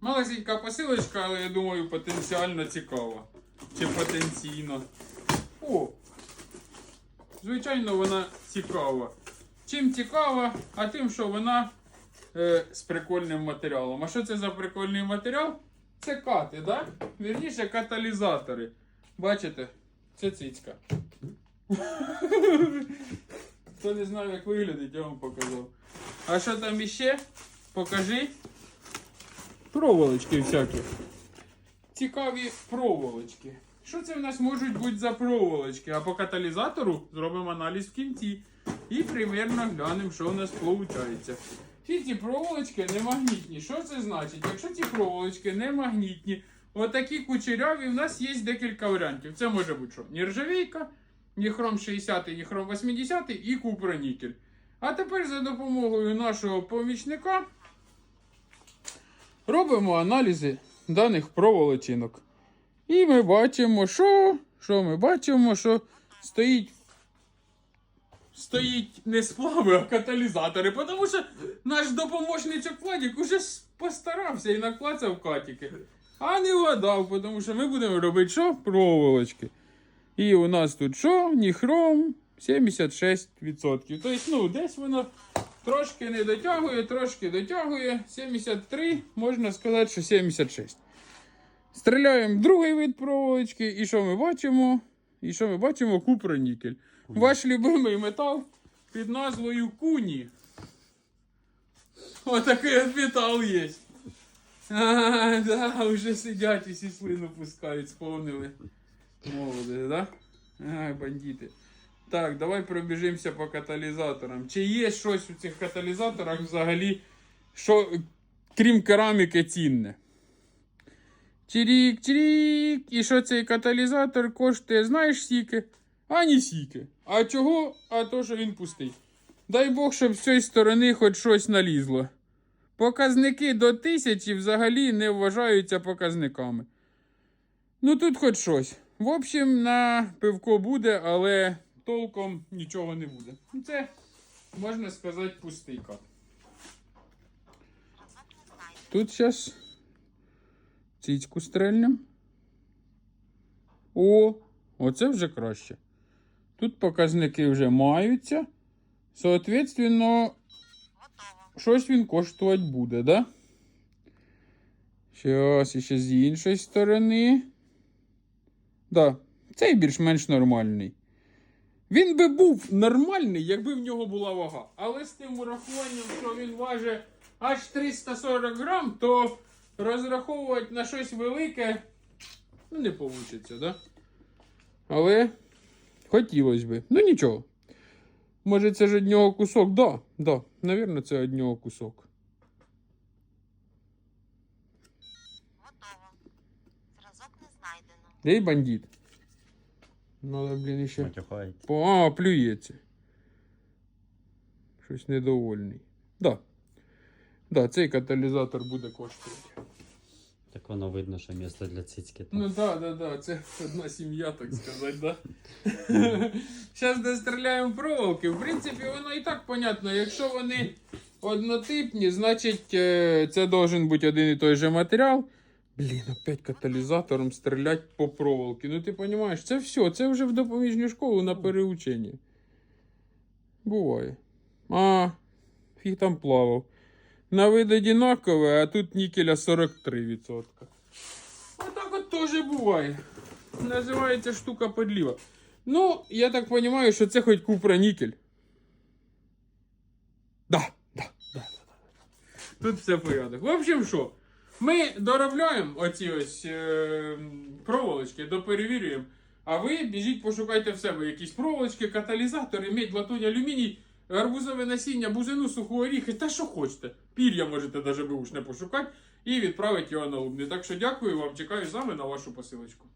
Малесенька посилочка, але я думаю, потенціально цікава. Чи потенційно. О! Звичайно, вона цікава. Чим цікава? А тим, що вона е, з прикольним матеріалом. А що це за прикольний матеріал? Це кати, да? Вірніше, каталізатори. Бачите? Це цицька. Хто не знає, як виглядить, я вам показав. А що там іще? Покажи. Проволочки всякі. Цікаві проволочки. Що це в нас можуть бути за проволочки? А по каталізатору зробимо аналіз в кінці. І примірно глянемо, що у нас виходить. Всі ці проволочки не магнітні. Що це значить? Якщо ці проволочки не магнітні, отакі кучеряві, в нас є декілька варіантів. Це може бути що? Нержавійка, ні хром 60, ні хром 80 і купронікель. А тепер за допомогою нашого помічника робимо аналізи даних проволочинок. І ми бачимо, що, що ми бачимо, що стоїть. Стоїть не сплави, а каталізатори, тому що наш допоможничок Владик уже постарався і наклацав катіки. А не вгадав, тому що ми будемо робити що? Проволочки. І у нас тут що? Ніхром 76%. Тобто, ну, десь воно трошки не дотягує, трошки дотягує. 73, можна сказати, що 76. Стріляємо в другий вид проволочки, і що ми бачимо? І що ми бачимо? Купронікель. Ваш любимий метал під назвою Куні. Отакий от метал є. А, да, вже сидять і всі слину пускають, сповнили. Молоді, да? Ай, бандити. Так, давай пробіжимося по каталізаторам. Чи є щось у цих каталізаторах взагалі, що крім кераміки цінне? Чирік, чирік. І що цей каталізатор коштує, знаєш скільки? А ні сіки. А чого? А то, що він пустий. Дай Бог, щоб з цієї сторони хоч щось налізло. Показники до тисячі взагалі не вважаються показниками. Ну тут хоч щось. В общем, на пивко буде, але толком нічого не буде. Це, можна сказати, пустий кат. Тут зараз цицьку стрельнем. О, оце вже краще. Тут показники вже маються. Соответственно, щось він коштувати буде, да? Щас, іще з іншої сторони. Да, цей більш-менш нормальний. Він би був нормальний, якби в нього була вага. Але з тим урахуванням, що він важить аж 340 грам, то розраховувати на щось велике ну, не вийде, да? Але хотілося би. Ну нічого. Може, це ж од нього кусок? Да, да. Навірно, це нього кусок. Готово. Зразок не знайдено. Ей, бандит. Надо, блін, іще. По... А, плюється. Щось недовольний. Да. Да, цей каталізатор буде коштувати. Так воно видно, що місце для цицьки там. Ну да, да, да, це одна сім'я, так сказати, да. Зараз достріляємо проволоки. В принципі, воно і так понятно. Якщо вони однотипні, значить е, це должен бути один і той же матеріал. Блін, опять каталізатором стрілять по проволоки. Ну ти розумієш, це все, це вже в допоміжню школу на переучення. Буває. А, фіг там плавав. На вид одинакове, а тут нікеля 43%. Отак от теж буває. Називається штука подліва. Ну, я так розумію, що це хоч купра нікель. Да, да, да, да, да. Тут все порядок. В общем, що? Ми доробляємо оці ось е, проволочки, доперевірюємо. А ви біжіть, пошукайте в себе якісь проволочки, каталізатори, медь, латунь, алюміній, гарбузове насіння, бузину, суху оріхи, та що хочете. Пір'я можете навіть не пошукати і відправити його на лубни. Так що дякую вам, чекаю з вами на вашу посилочку.